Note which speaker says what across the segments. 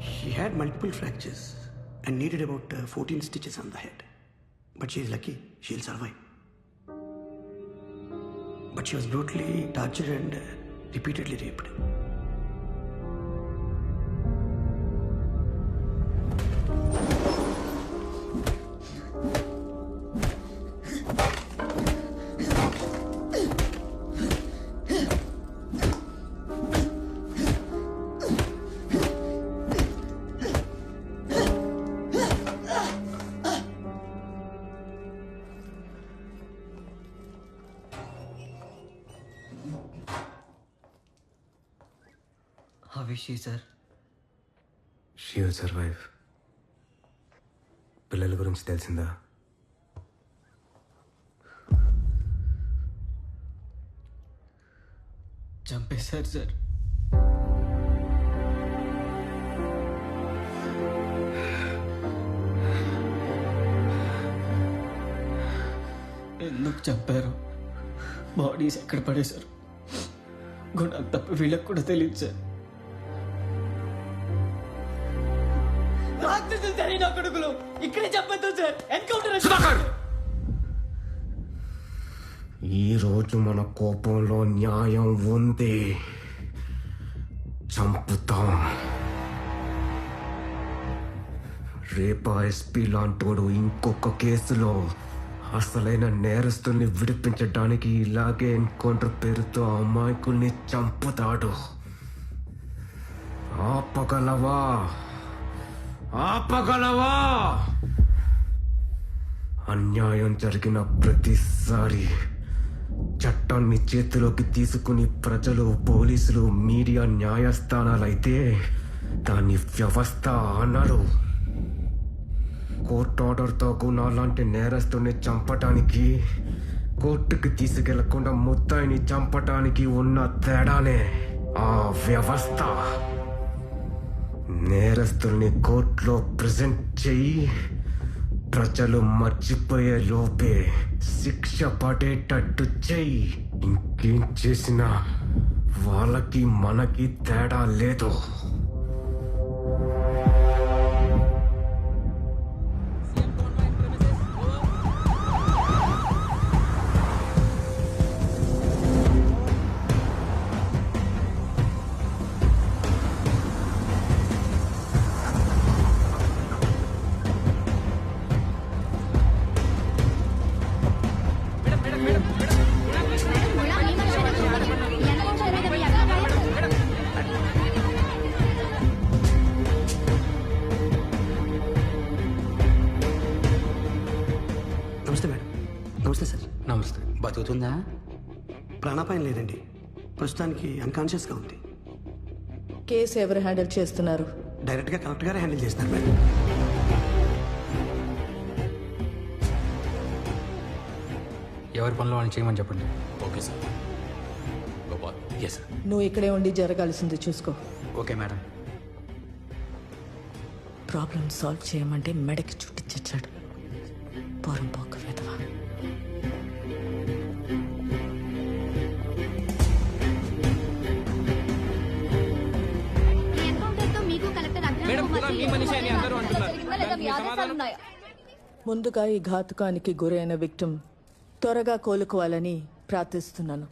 Speaker 1: She had multiple fractures and needed about uh, 14 stitches on the head. But she is lucky, she'll survive. But she was brutally tortured and uh, repeatedly raped.
Speaker 2: How is she, sir?
Speaker 3: She will survive పిల్లల గురించి తెలిసిందా?
Speaker 2: చంపేశారు sir. ఎందుకు చంపారు? Bodies ఎక్కడ పడేశారు? గుణం తప్ప వీళ్ళకి కూడా తెలియదు సార్. రాక్షసులు సరైన కొడుకులు. ఇక్కడే చంపద్దు సార్. ఎన్కౌంటర్
Speaker 3: ఈ రోజు మన కోపంలో న్యాయం ఉంది. చంపుతాం. రేపా ఎస్పీ లాంటోడు ఇంకొక కేసులో అసలైన నేరస్తుల్ని విడిపించడానికి ఇలాగే ఎన్కౌంటర్ పేరుతో అమాయకుల్ని చంపుతాడు. ఆపగలవా? ఆపగలవా? అన్యాయం జరిగిన ప్రతిసారి చట్టాన్ని చేతిలోకి తీసుకుని ప్రజలు పోలీసులు మీడియా న్యాయస్థానాలైతే దాన్ని వ్యవస్థ అనరు కోర్టు ఆర్డర్తో గుణ లాంటి నేరస్తుని చంపటానికి కోర్టుకి తీసుకెళ్ళకుండా ముత్తాయిని చంపటానికి ఉన్న తేడానే ఆ వ్యవస్థ. నేరస్తుల్ని కోర్టులో ప్రజెంట్ చెయ్యి. ప్రజలు మర్చిపోయే లోపే శిక్ష పడేటట్టు చెయ్యి. ఇంకేం చేసినా వాళ్ళకి మనకి తేడా లేదు.
Speaker 1: నమస్తే సార్.
Speaker 3: నమస్తే.
Speaker 4: బతుకుతుందా?
Speaker 1: ప్రాణాపాయం లేదండి. ప్రస్తుతానికి అన్కాన్షియస్గా ఉంది.
Speaker 5: కేసు ఎవరు హ్యాండిల్ చేస్తున్నారు?
Speaker 1: డైరెక్ట్గా కలెక్టర్ గారే హ్యాండిల్ చేస్తారు. మేడం
Speaker 6: ఎవరి పనిలో అని చేయమని చెప్పండి.
Speaker 4: Okay sir. Gopal.
Speaker 6: Yes sir
Speaker 5: నువ్వు ఇక్కడే ఉండి జరగాల్సింది చూసుకో.
Speaker 6: Okay madam.
Speaker 5: ప్రాబ్లం సాల్వ్ చేయమంటే మెడకి చుట్టి చచ్చాడు. పోరం పోక వెధవా ముందుగా ఈ ఘాతుకానికి గురైన విక్టిమ్ త్వరగా కోలుకోవాలని ప్రార్థిస్తున్నాను.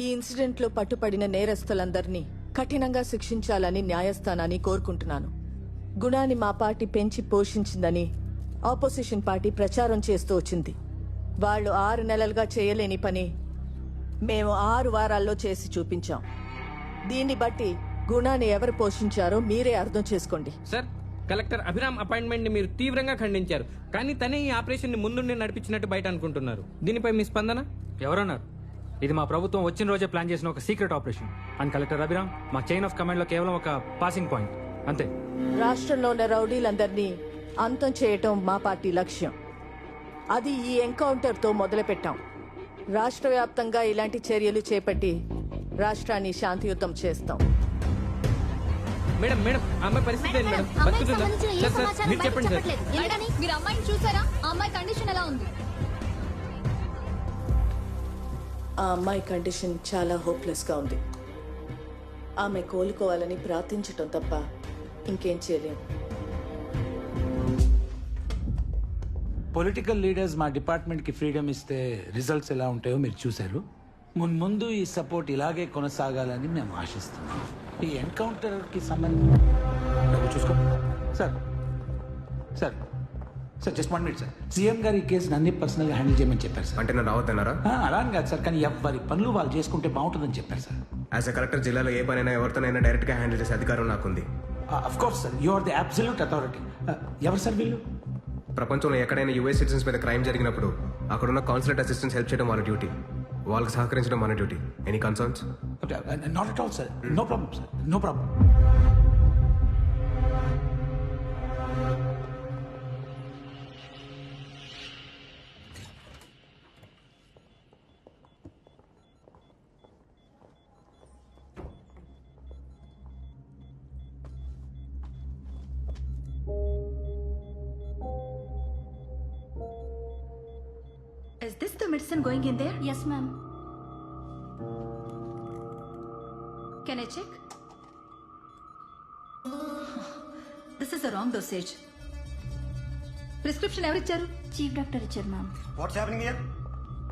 Speaker 5: ఈ ఇన్సిడెంట్లో పట్టుపడిన నేరస్తులందరినీ కఠినంగా శిక్షించాలని న్యాయస్థానాన్ని కోరుకుంటున్నాను. గుణాన్ని మా పార్టీ పెంచి పోషించిందని ఆపోజిషన్ పార్టీ ప్రచారం చేస్తూ వచ్చింది. వాళ్ళు ఆరు నెలలుగా చేయలేని పని మేము ఆరు వారాల్లో చేసి చూపించాం. దీన్ని బట్టి గుణాన్ని ఎవరు పోషించారో మీరే అర్థం చేసుకోండి.
Speaker 7: సార్ కలెక్టర్ అభిరామ్ అపాయింట్మెంట్ని మీరు తీవ్రంగా ఖండించారు. కానీ తనే ఈ ఆపరేషన్ని ముందుండి నడిపించినట్టు బయట అనుకుంటున్నారు. దీనిపై మీ స్పందన?
Speaker 6: ఎవరన్నారు? ఇది మా ప్రభుత్వం వచ్చిన రోజే ప్లాన్ చేసిన ఒక secret operation. And collector Abhiram మా చైన్ ఆఫ్ కమాండ్లో కేవలం ఒక పాసింగ్ పాయింట్ అంతే.
Speaker 5: రాష్ట్రంలో ఉన్న రౌడీలందరినీ అంతం చేయటం మా పార్టీ లక్ష్యం. అది ఈ ఎన్కౌంటర్తో మొదలుపెట్టాం. రాష్ట్ర వ్యాప్తంగా ఇలాంటి చర్యలు చేపట్టి రాష్ట్రాన్ని శాంతియుతం చేస్తాం.
Speaker 7: మేడం మేడం ఆ అమ్మాయి పరిస్థితి ఏంటి మేడం బతుకుతుందా? సార్ సార్ మీరు చెప్పండి సార్.
Speaker 8: ఎందుకని? మీరు అమ్మాయిని చూసారా? ఆ అమ్మాయి కండిషన్ ఎలా ఉంది?
Speaker 5: ఆ అమ్మాయి కండిషన్ చాలా హోప్లెస్గా ఉంది. ఆమె కోలుకోవాలని ప్రార్థించటం తప్ప ఇంకేం చేయలేం.
Speaker 9: పొలిటికల్ లీడర్స్ మా డిపార్ట్మెంట్కి ఫ్రీడమ్ ఇస్తే రిజల్ట్స్ ఎలా ఉంటాయో మీరు చూశారు. మున్ముందు ఈ సపోర్ట్ ఇలాగే కొనసాగాలని మేము ఆశిస్తున్నాం. ఈ ఎన్కౌంటర్కి సంబంధించి డబ్బు చూసుకో. Sir. Sir. Sir just one minute sir CM గారు ఈ కేసుని అన్ని పర్సనల్గా హ్యాండిల్ చేయమని చెప్పారు సార్.
Speaker 3: అంటే నన్ను రావద్దన్నారా
Speaker 9: ఆ, అలా అని కాదు సార్. కానీ ఎవరి పనులు వాళ్ళు చేసుకుంటే బాగుంటుందని చెప్పారు సార్.
Speaker 3: యాజ్ అ కలెక్టర్ జిల్లాలో ఏ పనైనా ఎవరితోనైనా డైరెక్ట్గా హ్యాండిల్ చేసే అధికారం నాకుంది.
Speaker 9: Of course sir you are the absolute authority ఎవరు సార్ వీళ్ళు?
Speaker 3: ప్రపంచంలో ఎక్కడైనా యూఎస్ సిటిజన్స్ మీద క్రైమ్ జరిగినప్పుడు అక్కడున్న కాన్సులేట్ అసిస్టెంట్స్ హెల్ప్ చేయడం వాళ్ళ డ్యూటీ. వాళ్ళకి సహకరించడం మన duty. Any concerns
Speaker 9: And not at all, sir. No problem, sir. No problem.
Speaker 8: Is this the medicine going in there? Yes, ma'am. Can I check? This is the wrong dosage. Prescription ఎవరిచ్చారు? Chief doctor ఇచ్చారు ma'am
Speaker 1: what's happening here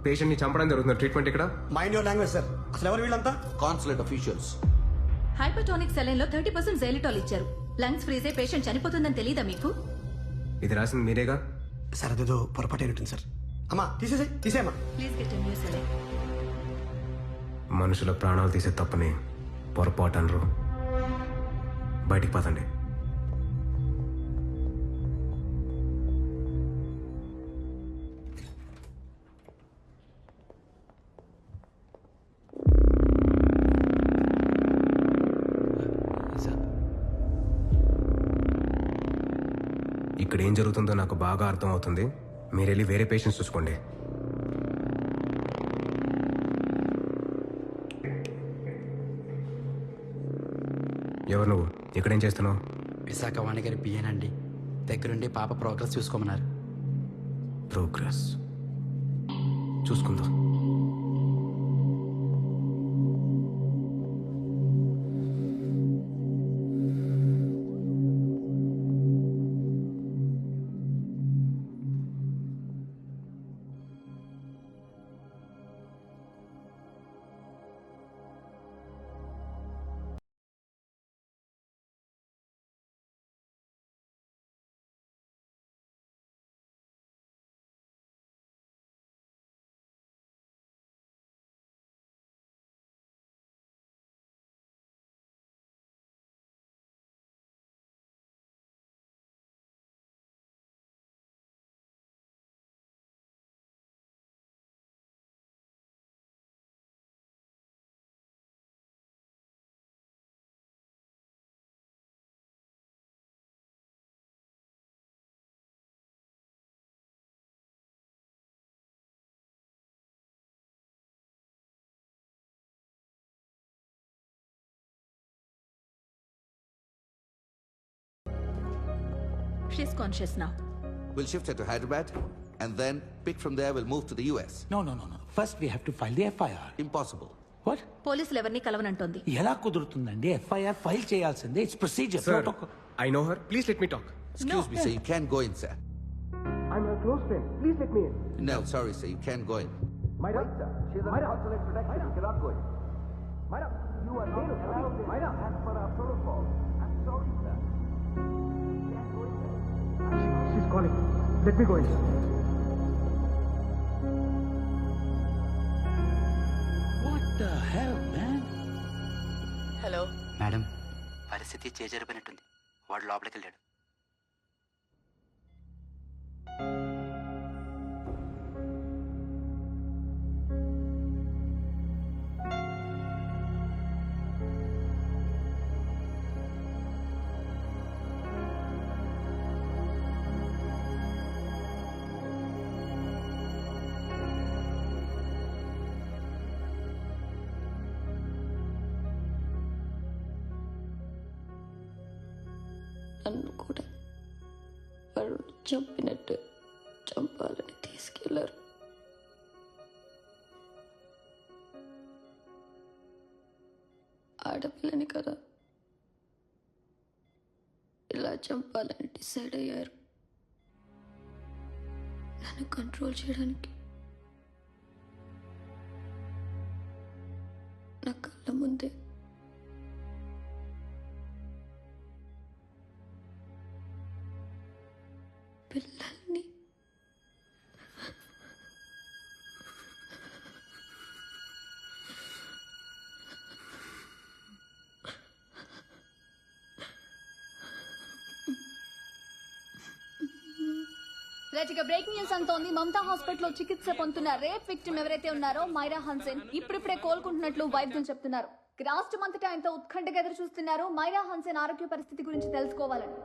Speaker 3: పేషెంట్ని చంపడం జరుగుతుంది treatment ఇక్కడ?
Speaker 1: Mind your language sir అసలు ఎవరు వీళ్ళంతా?
Speaker 4: Consulate officials
Speaker 8: hypertonic సెలైన్లో థర్టీ పర్సెంట్ జైలిటాల్ ఇచ్చారు. లంగ్స్ ఫ్రీజ్ అయి పేషెంట్ చనిపోతుందని తెలియదా మీకు?
Speaker 3: ఇది రాసింది మీరేగా?
Speaker 1: సార్ అదేదో పొరపాటు అయినట్టుంది సార్ అమ్మా తీసేసాయి తీసేయమ్మా
Speaker 8: ప్లీజ్ గెట్
Speaker 3: మనుషుల ప్రాణాలు తీసే తప్పని. పొరపాటు అనరు బయటికి పదండి. ఇక్కడ ఏం జరుగుతుందో నాకు బాగా అర్థం అవుతుంది మీరు వెళ్ళి వేరే పేషెంట్స్ చూసుకోండి. ఎవరు నువ్వు? ఇక్కడేం చేస్తున్నావు?
Speaker 10: విశాఖ వాణిగారి పియ్యనండి దగ్గరుండి పాప ప్రోగ్రెస్ చూసుకోమన్నారు.
Speaker 3: ప్రోగ్రెస్. చూసుకుందాం.
Speaker 8: షీస్ కాన్షియస్ నా
Speaker 4: We'll shift her to Hyderabad and then pick from there. We'll move to the US.
Speaker 9: No no no no first we have to file the FIR
Speaker 4: Impossible.
Speaker 9: What
Speaker 8: పోలీసులు ఎవరిని కలవనంటోంది
Speaker 9: ఎలా కుదురుతుందండి FIR file చేయాల్సిందే it's procedure
Speaker 3: sir I know her please let me talk
Speaker 4: Excuse me, sir. You can't go in, sir.
Speaker 3: I'm close friend please let me
Speaker 4: No, sorry, sir. You can't go in. Wait, sir. She's under consulate protection. You cannot go in. Madam, you are not allowed in. Madam, as per our protocol. I'm sorry, sir. You can't go in,
Speaker 1: She's calling let me go in
Speaker 9: what the hell man
Speaker 5: hello
Speaker 10: madam పరిస్థితి చేజరిపోయినట్టుంది వాడు లోపలికి వెళ్ళాడు
Speaker 11: వాడు చంపినట్టు చంపాలని తీసుకెళ్ళారు. ఆడపిల్లని కదా. ఇలా చంపాలని డిసైడ్ అయ్యారు. నన్ను కంట్రోల్ చేయడానికి. నా కళ్ళ ముందే
Speaker 8: రైట్ బ్రేకింగ్ న్యూస్ అంతోంది మమతా హాస్పిటల్లో చికిత్స పొందుతున్న రేప్ విక్టిమ్ ఎవరైతే ఉన్నారో మైరా హన్సెన్ ఇప్పుడిప్పుడే కోలుకుంటున్నట్లు వైద్యులు చెప్తున్నారు. రాష్ట్రం అంతటా ఆయనతో ఉత్కంఠగా ఎదురు చూస్తున్నారు మైరా హన్సెన్ ఆరోగ్య పరిస్థితి గురించి తెలుసుకోవాలని.